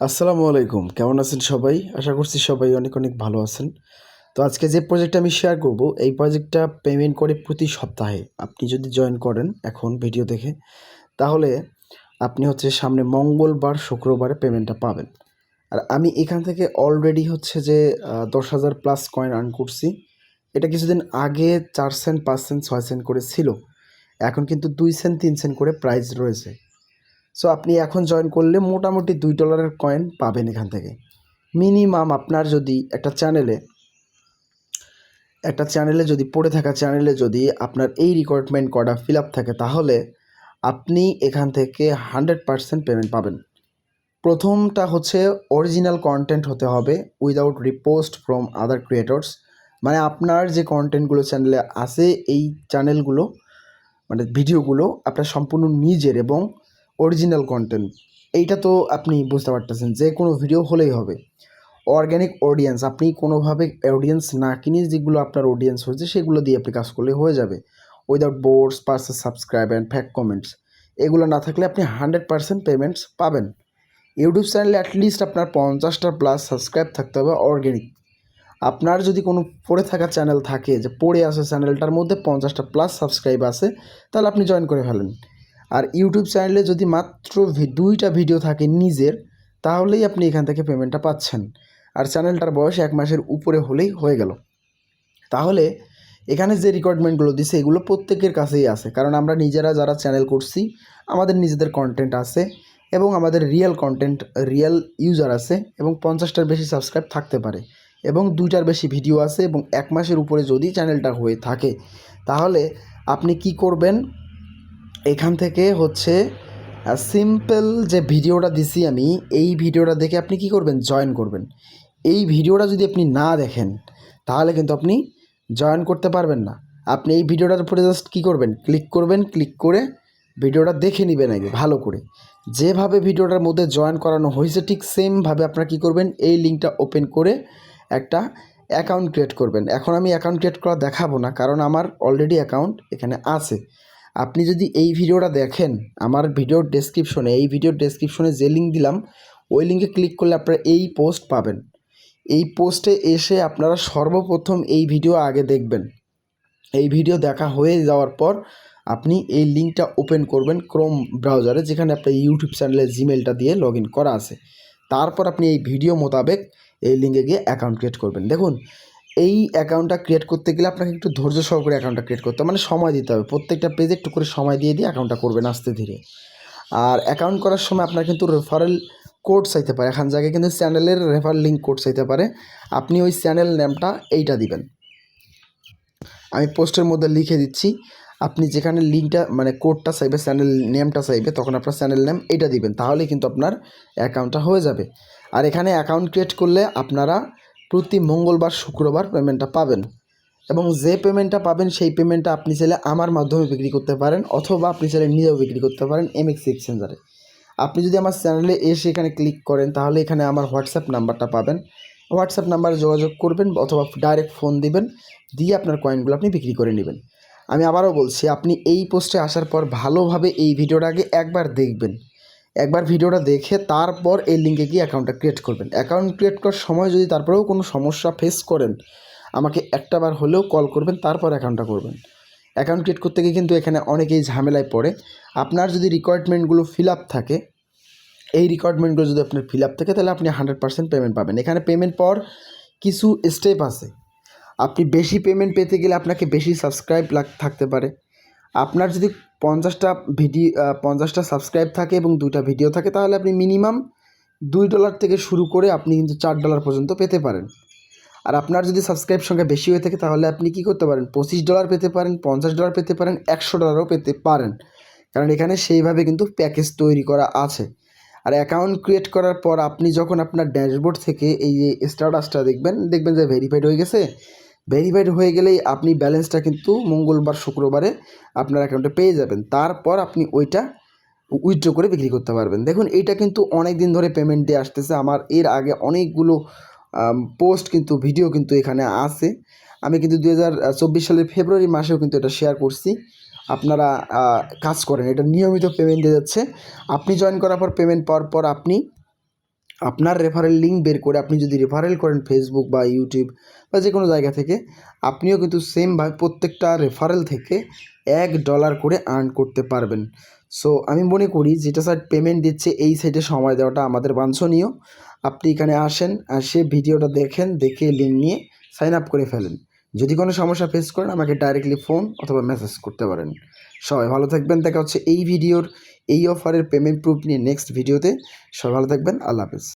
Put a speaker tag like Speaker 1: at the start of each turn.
Speaker 1: আসসালামু আলাইকুম। কেমন আছেন সবাই? আশা করছি সবাই অনেক অনেক ভালো আছেন। তো আজকে যে প্রজেক্টটা আমি শেয়ার করব, এই প্রজেক্টটা পেমেন্ট করে প্রতি সপ্তাহে আপনি যদি জয়েন করেন এখন ভিডিও দেখে, তাহলে আপনি হচ্ছে সামনে মঙ্গলবার, শুক্রবারে পেমেন্টটা পাবেন। আর আমি এখান থেকে অলরেডি হচ্ছে যে দশ হাজার প্লাস কয়েন আর্ন করছি। এটা কিছুদিন আগে চার সেন্ট পাঁচ সেন্ট ছয় সেন্ট করে ছিল। এখন কিন্তু দুই সেন্ট তিন সেন্ট করে প্রাইস রয়েছে। সো আপনি এখন জয়েন করলে মোটামুটি দুই ডলারের কয়েন পাবেন এখান থেকে। মিনিমাম আপনার যদি একটা চ্যানেলে একটা চ্যানেলে যদি পড়ে থাকা চ্যানেলে যদি আপনার এই রিকোয়ারমেন্ট কটা ফিল আপ থাকে, তাহলে আপনি এখান থেকে হান্ড্রেড পারসেন্ট পেমেন্ট পাবেন। প্রথমটা হচ্ছে অরিজিনাল কন্টেন্ট হতে হবে without repost from other creators মানে আপনার যে কন্টেন্টগুলো চ্যানেলে আছে, এই চ্যানেলগুলো মানে ভিডিওগুলো আপনার সম্পূর্ণ নিজের এবং অরিজিনাল কন্টেন্ট এইটা তো আপনি বুঝতে পারতেছেন, যে কোনো ভিডিও হলেই হবে। অর্গ্যানিক অডিয়েন্স আপনি কোনোভাবে অডিয়েন্স না কিনে যেগুলো আপনার অডিয়েন্স হয়েছে, সেগুলো দিয়ে আপনি কাজ করলে হয়ে যাবে। Without bots purchase subscribe and fake comments এগুলো না থাকলে আপনি হান্ড্রেড পার্সেন্ট পেমেন্টস পাবেন। ইউটিউব চ্যানেলে অ্যাটলিস্ট আপনার পঞ্চাশটা প্লাস সাবস্ক্রাইব থাকতে হবে অর্গ্যানিক আপনার যদি কোনো পড়ে থাকা চ্যানেল থাকে, যে পড়ে আসে চ্যানেলটার মধ্যে পঞ্চাশটা প্লাস সাবস্ক্রাইব আছে, তাহলে আপনি জয়েন করে ফেলেন। আর ইউটিউব চ্যানেলে যদি মাত্র দুইটা ভিডিও থাকে নিজের, তাহলেই আপনি এখান থেকে পেমেন্টটা পাচ্ছেন। আর চ্যানেলটার বয়স এক মাসের উপরে হলেই হয়ে গেল। তাহলে এখানে যে রিকোয়ারমেন্টগুলো দিছে, এগুলো প্রত্যেকের কাছেই আছে। কারণ আমরা নিজেরা যারা চ্যানেল করছি, আমাদের নিজেদের কন্টেন্ট আছে এবং আমাদের রিয়েল কন্টেন্ট রিয়েল ইউজার আছে এবং পঞ্চাশটার বেশি সাবস্ক্রাইব থাকতে পারে। এবং দুইটার বেশি ভিডিও আছে এবং এক মাসের উপরে যদি চ্যানেলটা হয়ে থাকে, তাহলে আপনি কি করবেন? এখান থেকে হচ্ছে সিম্পল যে ভিডিওটা দিছি আমি, এই ভিডিওটা দেখে আপনি কি করবেন? জয়েন করবেন। এই ভিডিওটা যদি আপনি না দেখেন, তাহলে কিন্তু আপনি জয়েন করতে পারবেন না। আপনি এই ভিডিওটার উপরে জাস্ট কী করবেন? ক্লিক করবেন ক্লিক করে ভিডিওটা দেখে নেবেন আগে, ভালো করে। যেভাবে ভিডিওটার মধ্যে জয়েন করানো হয়েছে, ঠিক সেমভাবে আপনারা কী করবেন? এই লিঙ্কটা ওপেন করে একটা অ্যাকাউন্ট ক্রিয়েট করবেন। এখন আমি অ্যাকাউন্ট ক্রিয়েট করা দেখাবো না, কারণ আমার অলরেডি অ্যাকাউন্ট এখানে আছে। আপনি যদি এই ভিডিওটা দেখেন, আমার ভিডিওর ডেসক্রিপশনে এই ভিডিওর ডেসক্রিপশনে যে লিঙ্ক দিলাম, ওই লিঙ্কে ক্লিক করলে আপনারা এই পোস্ট পাবেন। এই পোস্টে এসে আপনারা সর্বপ্রথম এই ভিডিও আগে দেখবেন। এই ভিডিও দেখা হয়ে যাওয়ার পর আপনি এই লিঙ্কটা ওপেন করবেন ক্রোম ব্রাউজারে যেখানে আপনার ইউটিউব চ্যানেলের জিমেলটা দিয়ে লগ করা আছে। তারপর আপনি এই ভিডিও মোতাবেক এই লিঙ্কে গিয়ে অ্যাকাউন্ট ক্রিয়েট করবেন। দেখুন এই অ্যাকাউন্টটা ক্রিয়েট করতে গেলে আপনাকে একটু ধৈর্য সহকারে অ্যাকাউন্টটা ক্রিয়েট করতে হবে। মানে সময় দিতে হবে। প্রত্যেকটা পেজে একটু করে সময় দিয়ে দিয়ে অ্যাকাউন্টটা করবেন আস্তে ধীরে। আর অ্যাকাউন্ট করার সময় আপনার কিন্তু রেফারেল কোড চাইতে পারে। এখান জায়গায় কিন্তু চ্যানেলের রেফারেল লিঙ্ক কোড চাইতে পারে, আপনি ওই চ্যানেল নেমটা এইটা দিবেন। আমি পোস্টের মধ্যে লিখে দিচ্ছি। আপনি যেখানে লিঙ্কটা মানে কোডটা চাইবে চ্যানেল নেমটা চাইবে, তখন আপনার চ্যানেল নেম এটা দিবেন। তাহলে কিন্তু আপনার অ্যাকাউন্টটা হয়ে যাবে। আর এখানে অ্যাকাউন্ট ক্রিয়েট করলে আপনারা প্রতি মঙ্গলবার, শুক্রবার পেমেন্টটা পাবেন। এবং যে পেমেন্টটা পাবেন, সেই পেমেন্টটা আপনি চাইলে আমার মাধ্যমে বিক্রি করতে পারেন অথবা আপনি চাইলে নিজেও বিক্রি করতে পারেন এমএক্সি এক্সচেঞ্জারে আপনি যদি আমার চ্যানেলে এসে এখানে ক্লিক করেন, তাহলে এখানে আমার হোয়াটসঅ্যাপ নাম্বারটা পাবেন। হোয়াটসঅ্যাপ নাম্বারে যোগাযোগ করবেন অথবা ডাইরেক্ট ফোন দিবেন, দিয়ে আপনার কয়েনগুলো আপনি বিক্রি করে নেবেন। আমি আবারও বলছি, আপনি এই পোস্টে আসার পর ভালোভাবে এই ভিডিওটা আগে একবার দেখবেন। একবার ভিডিওটা দেখে তারপর এই লিঙ্কে গিয়ে অ্যাকাউন্টটা ক্রিয়েট করবেন। অ্যাকাউন্ট ক্রিয়েট করার সময় যদি তারপরেও কোনো সমস্যা ফেস করেন, আমাকে একটা বার হলেও কল করবেন, তারপর অ্যাকাউন্টটা করবেন। অ্যাকাউন্ট ক্রিয়েট করতে গিয়ে কিন্তু এখানে অনেকেই ঝামেলায় পড়ে। আপনার যদি রিকোয়ারমেন্টগুলো ফিল আপ থাকে, এই রিকোয়ারমেন্টগুলো যদি আপনার ফিল আপ থাকে, তাহলে আপনি হান্ড্রেড পার্সেন্ট পেমেন্ট পাবেন। এখানে পেমেন্ট পাওয়ার কিছু স্টেপ আছে। আপনি বেশি পেমেন্ট পেতে গেলে আপনাকে বেশি সাবস্ক্রাইব লাগ থাকতে পারে। আপনার যদি পঞ্চাশটা ভিডিও পঞ্চাশটা সাবস্ক্রাইব থাকে এবং দুইটা ভিডিও থাকে, তাহলে আপনি মিনিমাম দুই ডলার থেকে শুরু করে আপনি কিন্তু চার ডলার পর্যন্ত পেতে পারেন। আর আপনার যদি সাবস্ক্রাইব সংখ্যা বেশি হয়ে থাকে, তাহলে আপনি কি করতে পারেন? পঁচিশ ডলার পেতে পারেন, পঞ্চাশ ডলার পেতে পারেন, একশো ডলারও পেতে পারেন। কারণ এখানে সেইভাবে কিন্তু প্যাকেজ তৈরি করা আছে। আর অ্যাকাউন্ট ক্রিয়েট করার পর আপনি যখন আপনার ড্যাশবোর্ড থেকে এই যে স্ট্যাটাসটা দেখবেন দেখবেন যে ভেরিফাইড হয়ে গেছে। ভেরিফাইড হয়ে গেলেই আপনি ব্যালেন্সটা কিন্তু মঙ্গলবার, শুক্রবারে আপনার অ্যাকাউন্টে পেয়ে যাবেন। তারপর আপনি ওইটা উইথড্র করে বিক্রি করতে পারবেন। দেখুন, এইটা কিন্তু অনেক দিন ধরে পেমেন্ট দিয়ে আসতেছে। আমার এর আগে অনেকগুলো পোস্ট কিন্তু ভিডিও কিন্তু এখানে আছে। আমি কিন্তু দু হাজার চব্বিশ সালের ফেব্রুয়ারি মাসেও কিন্তু এটা শেয়ার করছি। আপনারা কাজ করেন। এটা নিয়মিত পেমেন্ট দিয়ে যাচ্ছে। আপনি জয়েন করার পর পেমেন্ট পাওয়ার পর আপনি আপনার রেফারেল লিঙ্ক বের করে আপনি যদি রেফারেল করেন ফেসবুক বা ইউটিউব বা যে কোনো জায়গা থেকে, আপনিও কিন্তু সেমভাবে প্রত্যেকটা রেফারেল থেকে এক ডলার করে আর্ন করতে পারবেন। সো আমি মনে করি যেটা স্যার পেমেন্ট দিচ্ছে, এই সাইটে সময় দেওয়াটা আমাদের বাঞ্ছনীয়। আপনি এখানে আসেন আর সে ভিডিওটা দেখেন, দেখে লিঙ্ক নিয়ে সাইন আপ করে ফেলেন। যদি কোনো সমস্যা ফেস করেন, আমাকে ডাইরেক্টলি ফোন অথবা মেসেজ করতে পারেন। সবাই ভালো থাকবেন। দেখা হচ্ছে এই ভিডিওর, এই অফারের পেমেন্ট প্রুফ নিয়ে নেক্সট ভিডিওতে সবাই ভালো থাকবেন। আল্লাহ হাফেজ।